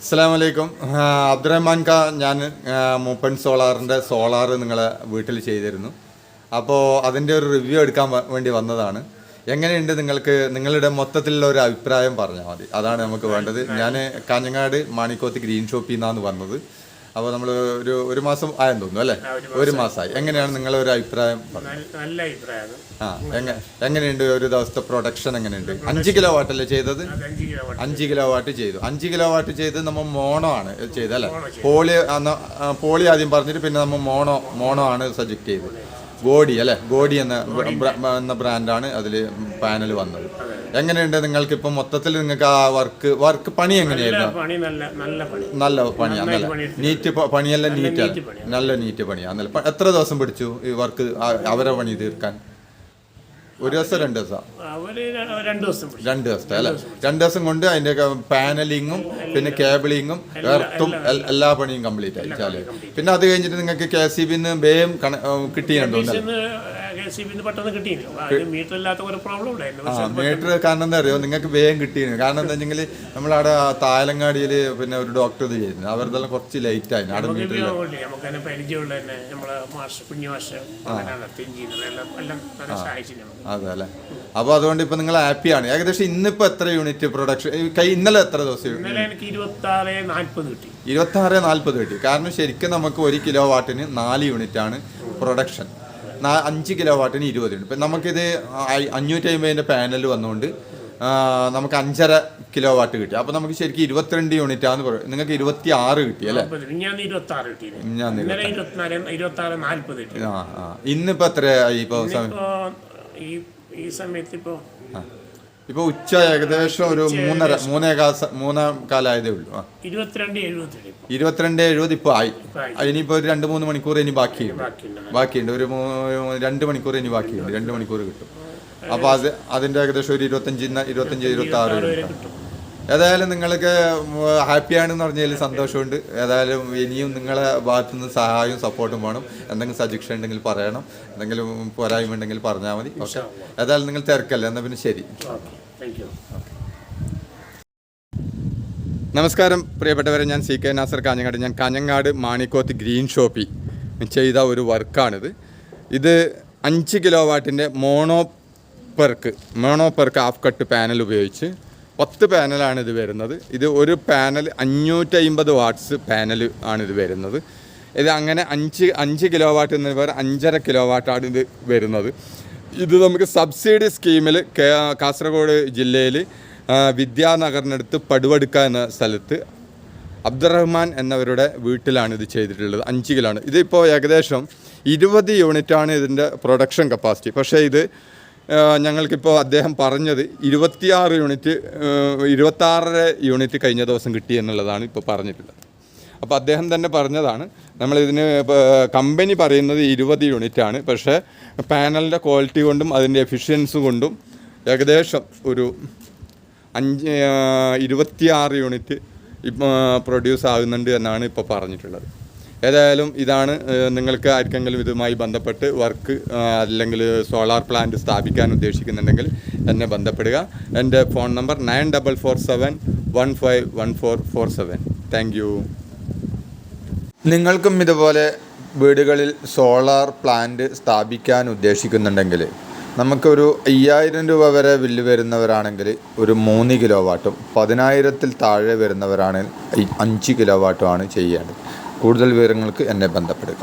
അസ്സാം വലൈക്കും അബ്ദുറഹ്മാൻ ഖാ ഞാൻ മൂപ്പൻ സോളാറിന്റെ സോളാർ നിങ്ങളെ വീട്ടിൽ ചെയ്തിരുന്നു. അപ്പോൾ അതിന്റെ ഒരു റിവ്യൂ എടുക്കാൻ വേണ്ടി വന്നതാണ്. എങ്ങനെയുണ്ട് നിങ്ങൾക്ക് നിങ്ങളുടെ മൊത്തത്തിലുള്ള ഒരു അഭിപ്രായം പറഞ്ഞാൽ മതി. അതാണ് നമുക്ക് വേണ്ടത്. ഞാൻ കാഞ്ഞങ്ങാട് മാണിക്കോത്ത് ഗ്രീൻ ഷോപ്പിൽ നിന്നാണ് വന്നത്. അപ്പോൾ നമ്മൾ ഒരു ഒരു മാസം ആയെന്ന് തോന്നുന്നു അല്ലേ? ഒരു മാസമായി. എങ്ങനെയാണ് നിങ്ങളുടെ ഒരു അഭിപ്രായം? നല്ല- അഭിപ്രായം. ആ എങ്ങനെ എങ്ങനെയുണ്ട് ഒരു ദിവസത്തെ പ്രൊഡക്ഷൻ എങ്ങനെയുണ്ട്? അഞ്ച് കിലോ വാട്ടല്ലേ ചെയ്തത്? അഞ്ച് കിലോ വാട്ട് ചെയ്തു. അഞ്ച് കിലോ വാട്ട് ചെയ്ത് നമ്മൾ മോണോ ആണ് ചെയ്തത് അല്ലേ? പോളി അന്ന് പോളി ആദ്യം പറഞ്ഞിട്ട് പിന്നെ നമ്മൾ മോണോ മോണോ ആണ് സജക്ട് ചെയ്തത്. ഗോഡി അല്ലേ? ഗോഡി എന്ന എന്ന ബ്രാൻഡാണ് അതിൽ പാനൽ വന്നത്. എങ്ങനെയുണ്ട് നിങ്ങൾക്ക് ഇപ്പൊ മൊത്തത്തിൽ നിങ്ങൾക്ക് ആ വർക്ക് വർക്ക് പണി എങ്ങനെയായിരുന്നു? നല്ല നല്ല പണി. നല്ല പണിയാണ്. നീറ്റ് പണിയല്ല നീറ്റാണ്. നീറ്റ് നല്ല നീറ്റ് പണിയാണ് എത്ര ദിവസം പിടിച്ചു ഈ വർക്ക് അവരെ പണി തീർക്കാൻ? ഒരു ദിവസം രണ്ട് ദിവസം? രണ്ടു ദിവസം പിടിച്ചു. രണ്ട് ദിവസത്തെ അല്ലെ? രണ്ട് ദിവസം കൊണ്ട് അതിന്റെ പാനലിങ്ങും പിന്നെ കേബിളിങ്ങും എർത്തും എല്ലാ പണിയും കംപ്ലീറ്റ്. ആയി പിന്നെ അത് കഴിഞ്ഞിട്ട് നിങ്ങൾക്ക് കെ സി ബിന്ന് ബേയും കിട്ടിയിട്ടുണ്ടോ? കെ പെട്ടെന്ന് കിട്ടിയിരുന്നു മീറ്റർ ഇല്ലാത്ത ഒരു പ്രോബ്ലം ഉണ്ടായിരുന്നു. ആ മീറ്റർ കാരണം എന്താ അറിയോ? നിങ്ങൾക്ക് വേഗം കിട്ടിയിരുന്നു. കാരണം എന്താ വെച്ചെങ്കിൽ നമ്മളവിടെ തായലങ്ങാടിയിൽ പിന്നെ ഒരു ഡോക്ടർ ഇത് ചെയ്തിരുന്നു. അവരുടെ കുറച്ച് ലേറ്റ് ആയിരുന്നു. അവിടെ മീറ്റർ നമുക്ക് തന്നെ പരിചയമുള്ള തന്നെ നമ്മളെ കുഞ്ഞു അതെ അല്ലേ അപ്പോൾ അതുകൊണ്ട് ഇപ്പൊ നിങ്ങൾ ഹാപ്പിയാണ് ഏകദേശം ഇന്നിപ്പോ എത്ര യൂണിറ്റ് പ്രൊഡക്ഷൻ ഇന്നലെ എത്ര ദിവസം ഇന്നലെ എനിക്ക് ഇരുപത്തി ആറ് നാൽപ്പത് കിട്ടി. ഇരുപത്തി ആറ് നാൽപ്പത് കിട്ടി. കാരണം ശരിക്കും നമുക്ക് ഒരു കിലോ വാട്ടിന് നാല് യൂണിറ്റ് ആണ് പ്രൊഡക്ഷൻ അഞ്ച് കിലോ വാട്ടിന് ഇരുപത് ഉണ്ട് ഇപ്പം നമുക്കിത് അഞ്ഞൂറ്റി അമ്പതിന്റെ പാനൽ വന്നുകൊണ്ട് നമുക്ക് അഞ്ചര കിലോ വാട്ട് കിട്ടി. അപ്പോൾ നമുക്ക് ശരിക്കും ഇരുപത്തിരണ്ട് യൂണിറ്റ് ആണെന്ന് പറയും നിങ്ങൾക്ക് ഇരുപത്തി ആറ് കിട്ടി. അല്ലേ ഇന്നിപ്പോൾ എത്രയായി ഇപ്പോൾ ഈ ഈ സമയത്ത് ഇപ്പോ ഇപ്പോൾ ഉച്ച ഏകദേശം ഒരു മൂന്നര മൂന്നേ മൂന്നാം കാലായതേ ഉള്ളൂ. ആ. ഇരുപത്തിരണ്ട് എഴുപത് ഇപ്പൊ ഇപ്പോൾ ആയി. ഇനിയിപ്പോ ഇനിയിപ്പോൾ ഒരു രണ്ട് മൂന്ന് മണിക്കൂർ ഇനി ബാക്കിയുണ്ട്. ബാക്കിയുണ്ട് ഒരു രണ്ട് മണിക്കൂർ ഇനി ബാക്കിയുണ്ട്. രണ്ട് മണിക്കൂർ കിട്ടും. അപ്പോൾ അത് അതിന്റെ ഏകദേശം ഒരു ഇരുപത്തഞ്ച് ഇരുപത്തഞ്ച് ഇരുപത്തി ആറ് ഏതായാലും നിങ്ങൾക്ക് ഹാപ്പിയാണെന്ന് പറഞ്ഞതിൽ സന്തോഷമുണ്ട്. ഏതായാലും ഇനിയും നിങ്ങളെ ഭാഗത്തു നിന്ന് സഹായവും സപ്പോർട്ടും വേണം. എന്തെങ്കിലും സജക്ഷൻ ഉണ്ടെങ്കിൽ പറയണം. എന്തെങ്കിലും പോരായ്മ ഉണ്ടെങ്കിൽ പറഞ്ഞാൽ മതി. ഓക്കെ? ഏതായാലും നിങ്ങൾ തിരക്കല്ല? എന്നാൽ പിന്നെ ശരി. നമസ്കാരം പ്രിയപ്പെട്ടവരെ. ഞാൻ സി കെ നാസർ കാഞ്ഞങ്ങാട്. ഞാൻ കാഞ്ഞങ്ങാട് മാണിക്കോത്ത് ഗ്രീൻ ഷോപ്പി ചെയ്ത ഒരു വർക്കാണിത്. ഇത് അഞ്ച് kilo വാട്ടിന്റെ mono perc mono perc half cut panel ഉപയോഗിച്ച് പത്ത് പാനലാണ് ഇത് വരുന്നത്. ഇത് ഒരു പാനൽ അഞ്ഞൂറ്റമ്പത് വാട്ട്സ് പാനൽ ആണ് ഇത് വരുന്നത്. ഇത് അങ്ങനെ അഞ്ച് അഞ്ച് കിലോ വാട്ട് എന്ന് പറയുമ്പോൾ അഞ്ചര കിലോ വാട്ടാണ് ഇത് വരുന്നത്. ഇത് നമുക്ക് സബ്സിഡി സ്കീമിൽ കാസർഗോഡ് ജില്ലയിൽ വിദ്യാനഗറിനടുത്ത് പടുവടുക്ക എന്ന സ്ഥലത്ത് അബ്ദുറഹ്മാൻ എന്നവരുടെ വീട്ടിലാണ് ഇത് ചെയ്തിട്ടുള്ളത്. അഞ്ച് കിലോണ്. ഇതിപ്പോൾ ഏകദേശം ഇരുപത് യൂണിറ്റാണ് ഇതിന്റെ പ്രൊഡക്ഷൻ കപ്പാസിറ്റി. പക്ഷേ ഇത് ഞങ്ങൾക്കിപ്പോൾ അദ്ദേഹം പറഞ്ഞത് ഇരുപത്തിയാറ് യൂണിറ്റ് ഇരുപത്താറര യൂണിറ്റ് കഴിഞ്ഞ ദിവസം കിട്ടി എന്നുള്ളതാണ് ഇപ്പോൾ പറഞ്ഞിട്ടുള്ളത്. അപ്പോൾ അദ്ദേഹം തന്നെ പറഞ്ഞതാണ് നമ്മളിതിന് കമ്പനി പറയുന്നത് ഇരുപത് യൂണിറ്റ് ആണ്. പക്ഷേ പാനലിന്റെ ക്വാളിറ്റി കൊണ്ടും അതിന്റെ എഫിഷ്യൻസ് കൊണ്ടും ഏകദേശം ഒരു അഞ്ച് ഇരുപത്തിയാറ് യൂണിറ്റ് ഇപ്പോൾ പ്രൊഡ്യൂസ് ആകുന്നുണ്ട് എന്നാണ് ഇപ്പോൾ പറഞ്ഞിട്ടുള്ളത്. ഏതായാലും ഇതാണ് നിങ്ങൾക്ക് ആർക്കെങ്കിലും ഇതുമായി ബന്ധപ്പെട്ട് വർക്ക് അല്ലെങ്കിൽ സോളാർ പ്ലാന്റ് സ്ഥാപിക്കാൻ ഉദ്ദേശിക്കുന്നുണ്ടെങ്കിൽ എന്നെ ബന്ധപ്പെടുക. എന്റെ phone number nine double four seven one five one four four seven. Thank you. നിങ്ങൾക്കും ഇതുപോലെ വീടുകളിൽ സോളാർ പ്ലാന്റ് സ്ഥാപിക്കാൻ ഉദ്ദേശിക്കുന്നുണ്ടെങ്കിൽ നമുക്കൊരു അയ്യായിരം രൂപ വരെ ബില്ല് വരുന്നവരാണെങ്കിൽ ഒരു മൂന്ന് കിലോ വാട്ടും പതിനായിരത്തിൽ താഴെ വരുന്നവരാണെങ്കിൽ അഞ്ച് കിലോ വാട്ടുമാണ് ചെയ്യേണ്ടത്. കൂടുതൽ വിവരങ്ങൾക്ക് എന്നെ ബന്ധപ്പെടുക.